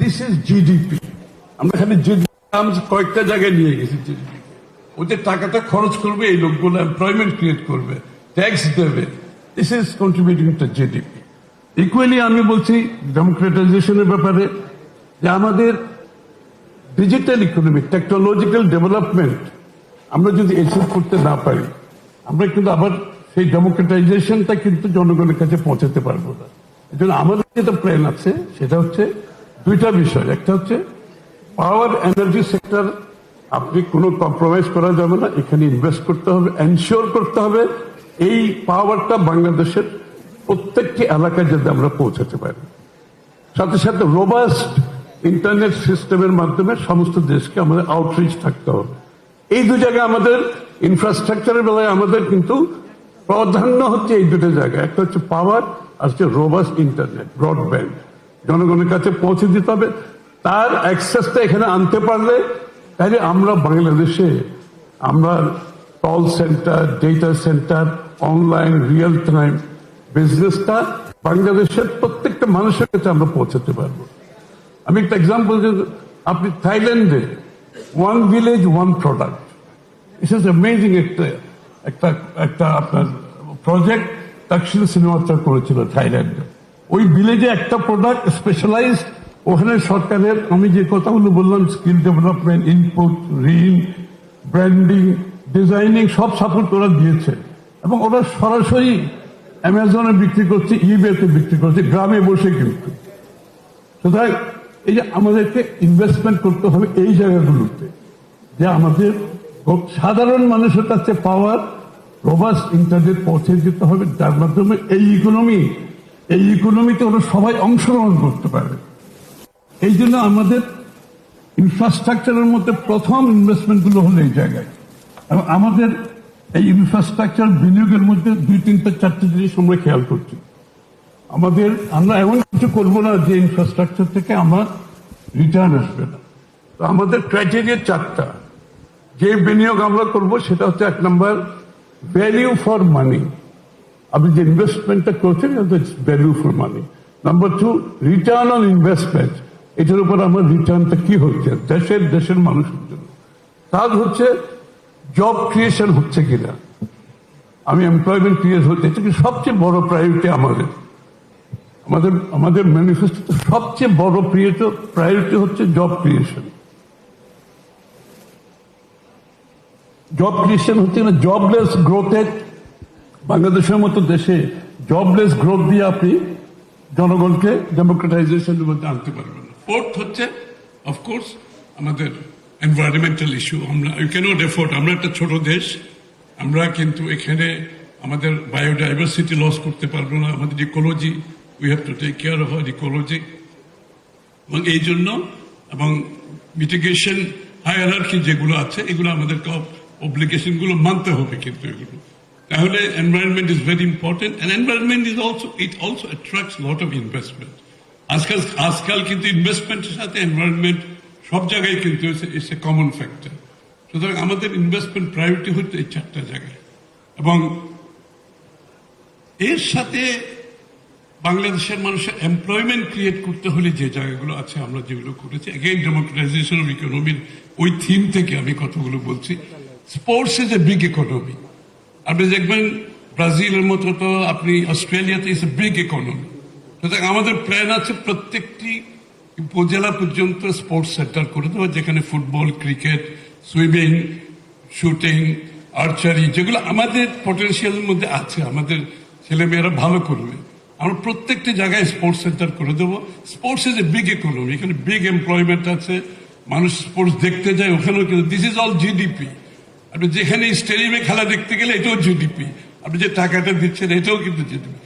This is GDP আমরা এখানে GDP কয়েকটা জায়গায় নিয়ে গেছি জিডিপি ওদের টাকাটা খরচ করবে, এই লোকগুলো এমপ্লয়মেন্ট ক্রিয়েট করবে ট্যাক্স দেবে। This is contributing to GDP equally আমি বলছি ডেমোক্রেটাইজেশনের ব্যাপারে যে আমাদের ডিজিটাল ইকোনমি টেকনোলজিক্যাল ডেভেলপমেন্ট আমরা যদি এসব করতে না পারি, আমরা কিন্তু আবার সেই ডেমোক্রেটাইজেশনটা কিন্তু জনগণের কাছে পৌঁছাতে পারব না। এই জন্য আমাদের যেটা প্ল্যান আছে, সেটা হচ্ছে দুইটা বিষয়। একটা হচ্ছে পাওয়ার এনার্জি সেক্টর আপনি কোনো কম্প্রোমাইজ করা যাবে না, এখানে ইনভেস্ট করতে হবে এনশিওর করতে হবে, এই পাওয়ারটা বাংলাদেশের প্রত্যেকটি এলাকায় যাতে আমরা পৌঁছাতে পারি। সাথে সাথে রোবাস্ট ইন্টারনেট সিস্টেমের মাধ্যমে সমস্ত দেশকে আমাদের আউটরিচ থাকতে হবে। এই দু জায়গায় আমাদের ইনফ্রাস্ট্রাকচারের বেলায় আমাদের কিন্তু প্রাধান্য হচ্ছে এই দুটো জায়গায়। একটা হচ্ছে পাওয়ার আর হচ্ছে রোবাস্ট ইন্টারনেট ব্রডব্যান্ড জনগণের কাছে পৌঁছে দিতে হবে। তার অ্যাক্সেসটা এখানে আনতে পারলে, তাহলে আমরা বাংলাদেশে, আমরা call centre data centre online real time বিজনেসটা বাংলাদেশের প্রত্যেকটা মানুষের কাছে আমরা পৌঁছাতে পারব। আমি একটা এক্সাম্পল আপনি থাইল্যান্ডে one village one product is is amazing একটা একটা একটা আপনার প্রজেক্ট তাকশিল সিনেমাটা করেছিল থাইল্যান্ডে। ওই ভিলেজে একটা প্রোডাক্ট স্পেশালাইজ ওখানে সরকারের, আমি যে কথাগুলো বললাম স্কিল ডেভেলপমেন্ট ইনপুট ঋণ ব্র্যান্ডিং ডিজাইনিং সব সাপোর্ট ওরা দিয়েছে। এবং ওরা সরাসরি অ্যামাজনে বিক্রি করছে ইবেতে বিক্রি করছে, গ্রামে বসে কিন্তু। সুতরাং এই যে আমাদেরকে ইনভেস্টমেন্ট করতে হবে এই জায়গাগুলোতে, যে আমাদের সাধারণ মানুষের কাছে পাওয়ার রোবাস্ট ইন্টারনেট পৌঁছে দিতে হবে, যার মাধ্যমে এই ইকোনমি এই ইকোনমিতে ওরা সবাই অংশগ্রহণ করতে পারে এই জন্য আমাদের ইনফ্রাস্ট্রাকচারের মধ্যে প্রথম ইনভেস্টমেন্টগুলো হলো এই জায়গায়। এবং আমাদের এই ইনফ্রাস্ট্রাকচার বিনিয়োগের মধ্যে দুই, তিনটা, চারটে জিনিস আমরা খেয়াল করছি। আমাদের, আমরা এমন কিছু করব না যে ইনফ্রাস্ট্রাকচার থেকে আমার রিটার্ন আসবে না। তো আমাদের ক্রাইটেরিয়া চারটা। যে বিনিয়োগ আমরা করব সেটা হচ্ছে এক নম্বর ভ্যালিউ ফর মানি আপনি যে ইনভেস্টমেন্টটা করছেন value for money number two return on investment এটার উপর আমার রিটার্নটা কি হচ্ছে? দেশের দেশের মানুষের জন্য। তার হচ্ছে জব ক্রিয়েশন হচ্ছে কিনা? আমি এমপ্লয়মেন্ট ক্রিয়েট হচ্ছে, এটা সবচেয়ে বড় প্রায়োরিটি আমাদের? আমাদের আমাদের ম্যানিফেস্টো সবচেয়ে বড় প্রায়োরিটি হচ্ছে জব ক্রিয়েশন জব ক্রিয়েশন হচ্ছে না জবলেস গ্রোথের বাংলাদেশের মতো দেশে জবলেস গ্রোথ দিয়ে আপনি জনগণকে ডেমোক্রেটাইজেশনের মধ্যে আনতে পারবেন। ফোর্থ হচ্ছে অফকোর্স আমাদের এনভায়রনমেন্টাল ইস্যু আমরা ইউ ক্যানট এফোর্ড আমরা একটা ছোট দেশ, আমরা কিন্তু এখানে আমাদের বায়োডাইভার্সিটি লস করতে পারব না। আমাদের ecology we have to take care of our ecology এবং এই জন্য, এবং মিটিগেশন হায়ারার্কি যেগুলো আছে, এগুলো আমাদেরকে অব্লিগেশনগুলো মানতে হবে কিন্তু এগুলো। তাহলে environment is very important and environment is also it also attracts lot of investment আজকাল আজকাল কিন্তু ইনভেস্টমেন্টের সাথে এনভায়রনমেন্ট সব জায়গায় কিন্তু ইটস এ কমন ফ্যাক্টর সুতরাং আমাদের ইনভেস্টমেন্ট প্রায়োরিটি হচ্ছে এই চারটা জায়গায়। এবং এর সাথে বাংলাদেশের মানুষের এমপ্লয়মেন্ট ক্রিয়েট করতে হলে যে জায়গাগুলো আছে আমরা যেগুলো করেছি এগেইন ডেমোক্রেটাইজেশন অফ ইকোনমির ওই থিম থেকে আমি কথাগুলো বলছি। Sports is a big economy আপনি দেখবেন ব্রাজিলের মতো তো আপনি অস্ট্রেলিয়াতে এ বিগ ইকোনমি সুতরাং আমাদের প্ল্যান আছে প্রত্যেকটি উপজেলা পর্যন্ত স্পোর্টস সেন্টার করে দেওয়া, যেখানে football cricket swimming shooting archery যেগুলো আমাদের পটেন্সিয়ালের মধ্যে আছে, আমাদের ছেলেমেয়েরা ভালো করবে। আমরা প্রত্যেকটি জায়গায় স্পোর্টস সেন্টার করে দেবো। Sports is a big economy এখানে বিগ এমপ্লয়মেন্ট আছে, মানুষ স্পোর্টস দেখতে যায়, ওখানেও কিন্তু দিস ইজ অল জিডিপি আপনি যেখানে স্টেডিয়ামে খেলা দেখতে গেলে এটাও জিডিপি আপনি যে টাকাটা দিচ্ছেন, এটাও কিন্তু জিডিপি